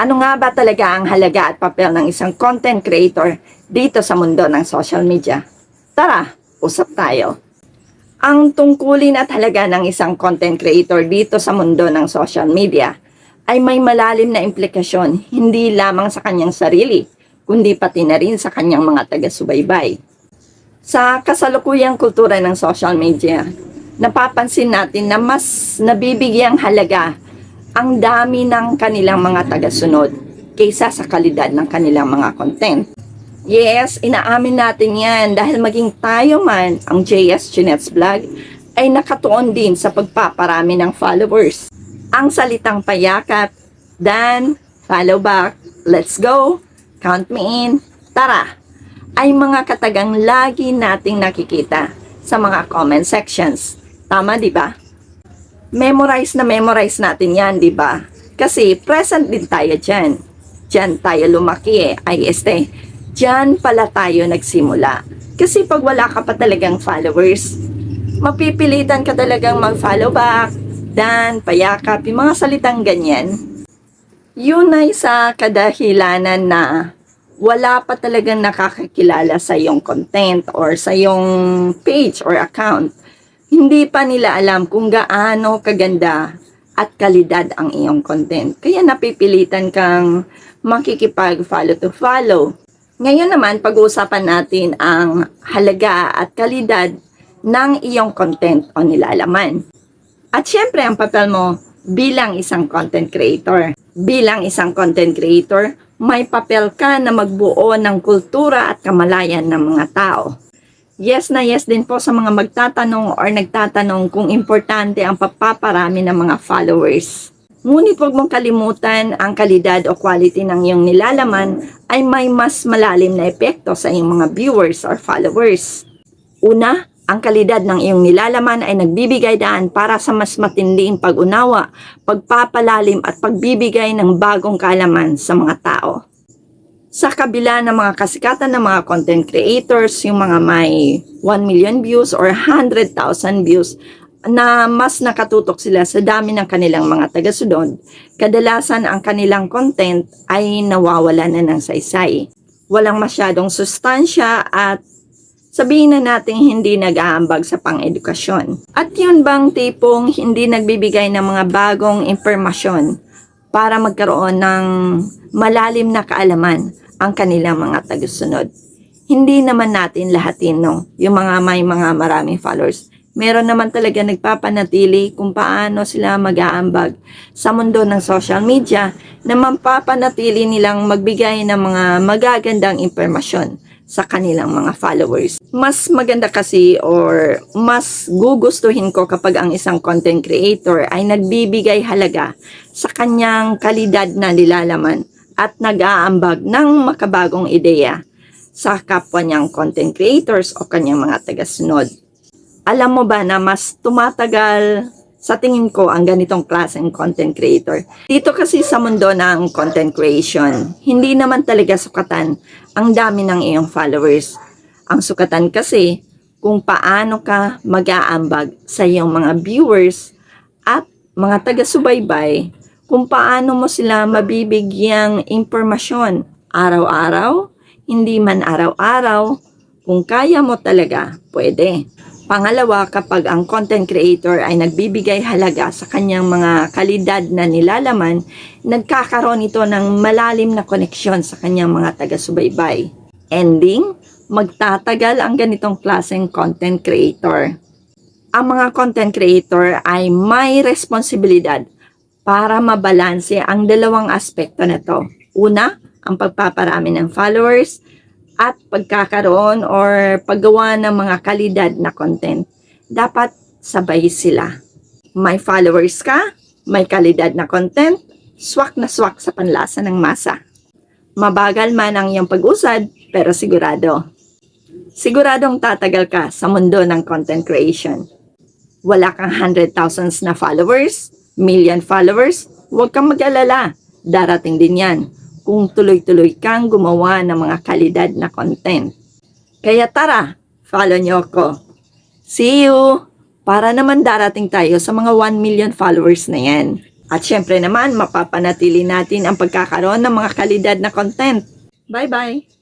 Ano nga ba talaga ang halaga at papel ng isang content creator dito sa mundo ng social media? Tara, usap tayo. Ang tungkulin at halaga ng isang content creator dito sa mundo ng social media ay may malalim na implikasyon hindi lamang sa kanyang sarili, kundi pati na rin sa kanyang mga taga-subaybay. Sa kasalukuyang kultura ng social media, napapansin natin na mas nabibigyang halaga ang dami ng kanilang mga tagasunod kaysa sa kalidad ng kanilang mga content. Yes, inaamin natin yan dahil maging tayo man, ang JS Chinets Vlog, ay nakatuon din sa pagpaparami ng followers. Ang salitang payakap, dan, follow back, let's go, count me in, tara, ay mga katagang lagi nating nakikita sa mga comment sections. Tama, di ba? Memorize na memorize natin yan, di ba? Kasi present din tayo dyan. Dyan tayo lumaki eh, ay este. Dyan pala tayo nagsimula. Kasi pag wala ka pa talagang followers, mapipilitan ka talagang mag-follow back, dan, payakap, yung mga salitang ganyan. Yun ay sa kadahilanan na wala pa talagang nakakakilala sa iyong content or sa iyong page or account. Hindi pa nila alam kung gaano kaganda at kalidad ang iyong content. Kaya napipilitan kang makikipag-follow to follow. Ngayon naman, pag-uusapan natin ang halaga at kalidad ng iyong content o nilalaman. At syempre, ang papel mo bilang isang content creator. Bilang isang content creator, may papel ka na magbuo ng kultura at kamalayan ng mga tao. Yes na yes din po sa mga magtatanong or nagtatanong kung importante ang papaparami ng mga followers. Ngunit huwag mong kalimutan ang kalidad o quality ng iyong nilalaman ay may mas malalim na epekto sa iyong mga viewers or followers. Una, ang kalidad ng iyong nilalaman ay nagbibigay daan para sa mas matinding pag-unawa, pagpapalalim at pagbibigay ng bagong kaalaman sa mga tao. Sa kabila ng mga kasikatan ng mga content creators, yung mga may 1 million views or 100,000 views, na mas nakatutok sila sa dami ng kanilang mga tagasunod, kadalasan ang kanilang content ay nawawala na ng saysay. Walang masyadong sustansya at sabihin na natin hindi nag-aambag sa pang-edukasyon. At yun bang tipong hindi nagbibigay ng mga bagong impormasyon para magkaroon ng malalim na kaalaman ang kanilang mga tagasunod. Hindi naman natin lahatin, no? Yung mga may mga maraming followers. Meron naman talaga nagpapanatili kung paano sila mag-aambag sa mundo ng social media na mapapanatili nilang magbigay ng mga magagandang impormasyon sa kanilang mga followers. Mas maganda kasi or mas gugustuhin ko kapag ang isang content creator ay nagbibigay halaga sa kanyang kalidad na nilalaman at nag-aambag ng makabagong ideya sa kapwa niyang content creators o kanyang mga tagasunod. Alam mo ba na mas tumatagal sa tingin ko ang ganitong klaseng content creator. Dito kasi sa mundo ng content creation, hindi naman talaga sukatan ang dami ng iyong followers. Ang sukatan kasi kung paano ka mag-aambag sa iyong mga viewers at mga taga-subaybay kung paano mo sila mabibigyang impormasyon araw-araw, hindi man araw-araw, kung kaya mo talaga, pwede. Pangalawa, kapag ang content creator ay nagbibigay halaga sa kanyang mga kalidad na nilalaman, nagkakaroon ito ng malalim na koneksyon sa kanyang mga taga-subaybay. Ending, magtatagal ang ganitong klaseng content creator. Ang mga content creator ay may responsibilidad para mabalanse ang dalawang aspekto na to. Una, ang pagpaparami ng followers at pagkakaroon or paggawa ng mga kalidad na content. Dapat sabay sila. May followers ka, may kalidad na content, swak na swak sa panlasa ng masa. Mabagal man ang iyong pag-usad, pero sigurado. Siguradong tatagal ka sa mundo ng content creation. Wala kang hundred thousands na followers, million followers, huwag kang mag-alala. Darating din yan kung tuloy-tuloy kang gumawa ng mga kalidad na content. Kaya tara, follow nyo ako. See you! Para naman darating tayo sa mga 1 million followers na yan. At syempre naman, mapapanatili natin ang pagkakaroon ng mga kalidad na content. Bye-bye!